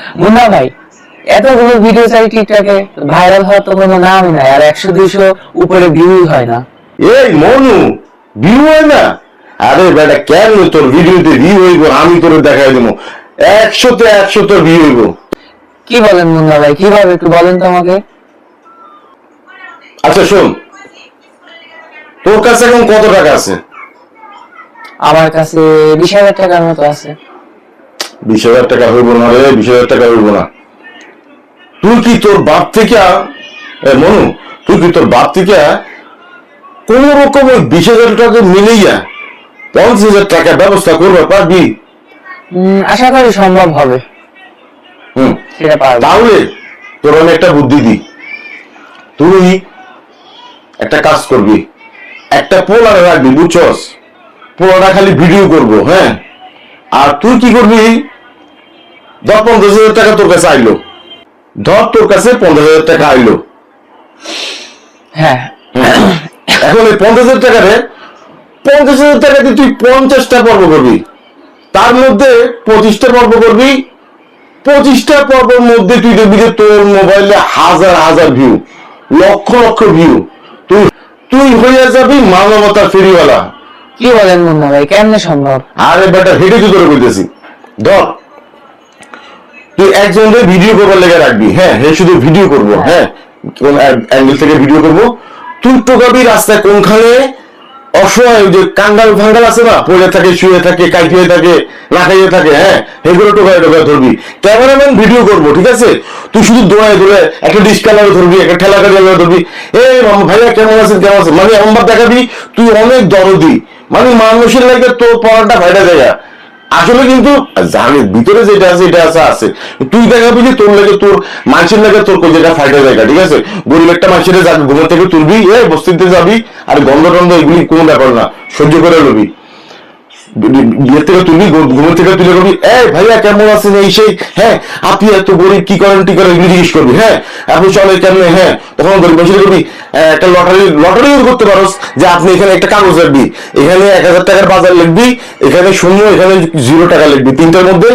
মুন্না ভাই এতগুলো ভিডিও চাই টিকটকে ভাইরাল হওয়ার তো কোনো নামই নাই আর একশো দুইশো উপরে ভিউই হয় না। এই মনু ভিউ হয় না? আরে বেটা কেন তোর ভিডিওতে ভিউ হইব? আমি তোর দেখাই দেবো। একশোতে একশো তোর ভিউ হইব। কি বলেন মুন্না ভাই কীভাবে একটু বলেন তো আমাকে? আচ্ছা শোন। তোর কাছে এখন কত টাকা আছে? আমার কাছে বিশ হাজার টাকার মতো আছে। বিশ হাজার টাকা হইব না রে বিশ হাজার টাকা হইব না। তুই কি তোর বাপ থেকে মনু তুই কি তোর বাপ থেকে কোন রকম ওই বিশ হাজার টাকা মিলিয়া পঞ্চাশ হাজার টাকা ব্যবস্থা করবে পারবি? আশা করি সম্ভব হবে। হুম। তাহলে তোর আমি একটা বুদ্ধি দিই। তুই একটা কাজ করবি। একটা পোলারে রাখবি বুঝছস? পোলারা খালি ভিডিও করব হ্যাঁ? আর তুই কি করবি? ধর পঞ্চাশ হাজার টাকা তোর কাছে আইলো। ধর তোর কাছে পঞ্চাশ হাজার টাকা আইলো। হ্যাঁ। এখন এই পঞ্চাশ হাজার টাকারে পঞ্চাশ হাজার টাকা দিয়ে তুই পঞ্চাশটা পর্ব করবি। তার মধ্যে পঁচিশটা পর্ব করবি। পঁচিশটা পর্বের মধ্যে তুই দেখবি যে তোর মোবাইলে হাজার হাজার ভিউ লক্ষ লক্ষ ভিউ তুই তুই হয়ে যাবি মানবতার ফেরিওয়ালা। কি বলেন মুন্না ভাই কেমনে সম্ভব? আরে বেটা হেঁটে তুই তোরে কইতেছি ধর। তুই একজনকে ভিডিও করবার লেগে রাখবি। হ্যাঁ হে শুধু ভিডিও করব হ্যাঁ। কোন অ্যাঙ্গেল থেকে ভিডিও করব। তুই টোকাবি রাস্তায় কোনখানে অসহায় যে কাঙ্গাল ফাঙ্গাল আছে না পড়ে থাকে শুয়ে থাকে কাইটিয়ে থাকে না খাইয়ে থাকে হ্যাঁ? এগুলো টোকায় টোকায় ধরবি। ক্যামেরাম্যান ভিডিও করব ঠিক আছে? তুই শুধু দোয়ায় দৌড়ায় একটা ডিসকালার ধরবি একটা ঠেলা গাড়ি ধরবি। এই ভাইয়া কেমন আছেন? কেমন আছেন? মানে এমন দেখাবি তুই অনেক দরদি। মানে মানুষের লাগে তোর পড়াটা ভাইটা জায়গা আসলে কিন্তু জানি ভিতরে যেটা আছে এটা আছে আছে। তুই দেখাবি যে তোর লাগে তোর, মানুষের লাগে তোর জায়গা ফাইটা জায়গা, ঠিক আছে? গরিব একটা মানুষের যাবি, ঘুমের থেকে তুলবি এ বস্তিতে যাবি, আর গন্ধ টন্ধ এগুলি কোনো ব্যাপার না, সহ্য করে লবি। বিয়ের থেকে তুলবি ঘুমের থেকে তুলে করবি এ ভাইয়া, কেমন আছেন এই সেই? হ্যাঁ আপনি এত গরিব, কি করেন টি করেন, এগুলি জিজ্ঞেস করবি হ্যাঁ? আপনি চলে কেমন হ্যাঁ তখন গরিব মানুষের করবি একটা লটারি লটারি করতে পারোস, যে আপনি এখানে একটা কাগজ লিখবি এখানে এক হাজার টাকার বাজার লিখবি, এখানে শূন্য, এখানে জিরো টাকা লিখবি, তিনটার মধ্যে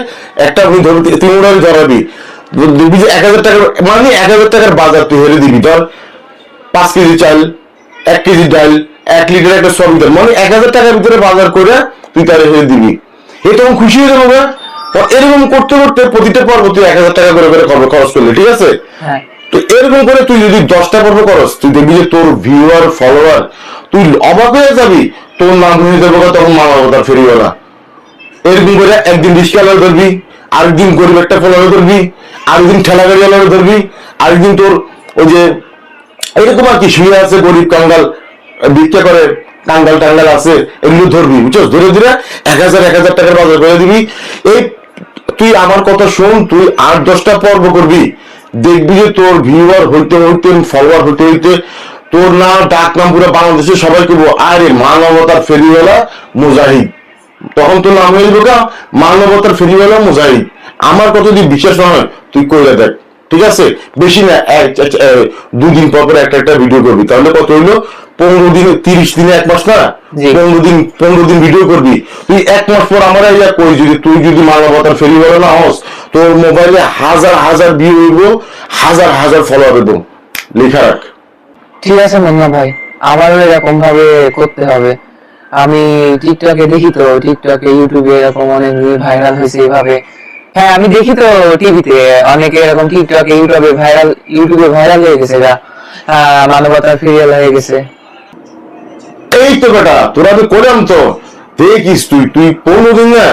একটা আপনি ধরবি তিনটা ধরাবি, দেখবি যে এক হাজার টাকার মানে এক হাজার টাকার বাজার তুই হেরে দিবি, ধর, পাঁচ কেজি চাল, এক কেজি ডাল, এক লিটার একটা সব লিটার মানে এক হাজার টাকার ভিতরে বাজার করে তুই তার হেরে দিবি। এ তখন খুশি হয়ে যাব না? এরকম করতে করতে প্রতিটা পর্ব তুই এক হাজার টাকা করে করে খরচ খরচ করলি ঠিক আছে? হ্যাঁ। তো এরকম করে তুই যদি দশটা পর্ব করস তুই দেখবি যে তোর ভিউয়ার ফলোয়ার তুই অবাক হয়ে যাবি তোর নাম হয়ে যাবে তখন মানবতার ফেরিওয়ালা এরকম করে একদিন রিক্সাওয়ালা ধরবি আরেকদিন গরিব একটা ফলোয়ার ধরবি আরেকদিন ঠেলা গাড়িওয়ালা ধরবি আরেকদিন তোর ওই যে এরকম আর কি শুয়ে আছে গরিব কাঙ্গাল ভিক্ষা করে। কাঙ্গাল টাঙ্গাল আছে, এগুলো ধরবি বুঝছ ধরে ধরে এক হাজার এক হাজার টাকার বাজার করে দিবি। এই তুই আমার কথা শোন, তুই আট দশটা পর্ব করবি। দেখবি যে তোর ভিউয়ার হইতে হইতে ফলোয়ার হইতে হইতে, তোর নাম ডাক নাম পুরো বাংলাদেশে সবাই করব। আরে, মানবতার ফেরিওয়ালা মুজাহিদ। তখন তোর নাম হয়ে যাবে মানবতার ফেরিওয়ালা মুজাহিদ। আমার কথা যদি বিশ্বাস না হয়, তুই কইলে দেখ। ঠিক আছে? বেশি না, এক- দুদিন পর পর একটা একটা ভিডিও করবি। তাহলে কত হইল? পনেরো দিন তিরিশ দিনে এক মাস না? পনেরো দিন পনেরো দিন ভিডিও করবি। তুই এক মাস পর আমার ইয়া কই যদি তুই যদি মানবতার ফেরিওয়ালা না হস তোর মোবাইলে হাজার হাজার ভিউ হইব হাজার হাজার ফলোয়ার হইব। লেখা রাখ। ঠিক আছে মুন্না ভাই আমারও এরকম ভাবে করতে হবে। আমি টিকটকে দেখি তো টিকটকে ইউটিউবে এরকম অনেক ভাইরাল হয়েছে এইভাবে হ্যাঁ আমি দেখি তো টিভিতে অনেকে এরকম টিকটকে ইউটিউবে ভাইরাল ইউটিউবে ভাইরাল হয়ে গেছে এরা। মানবতার ফিরিয়াল হয়ে গেছে। এই তো বেটা, তোরা আমি করলাম তো। দেখিস তুই তুই পনেরো দিন না,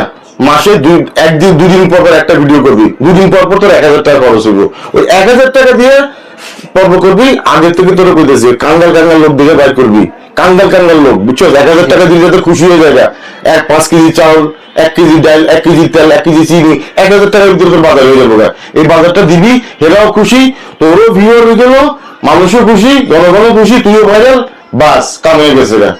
মাসে দুই, একদিন, দুদিন পর পর একটা ভিডিও করবি। দুদিন পর পর তোর এক হাজার টাকা খরচ হইব। ওই এক হাজার টাকা দিয়ে পর্ব করবি, আগের থেকে তোরা কইতেছি, কাঙ্গাল কাঙ্গাল লোক দেখে বাইর করবি। কাঙ্গাল কাঙ্গাল লোক বুঝছ এক হাজার টাকা দিলে তো খুশি হয়ে যাবে। এক, পাঁচ কেজি চাউল, এক কেজি ডাল, এক কেজি তেল, এক কেজি চিনি, এক হাজার টাকার ভিতরে তোর বাজার হয়ে যাবে। এই বাজারটা দিবি, হেরাও খুশি, তোরও ভিউর হয়ে গেল, মানুষও খুশি, জনগণও খুশি, তুইও ভাইরাল বাস কাম হয়ে গেছে গা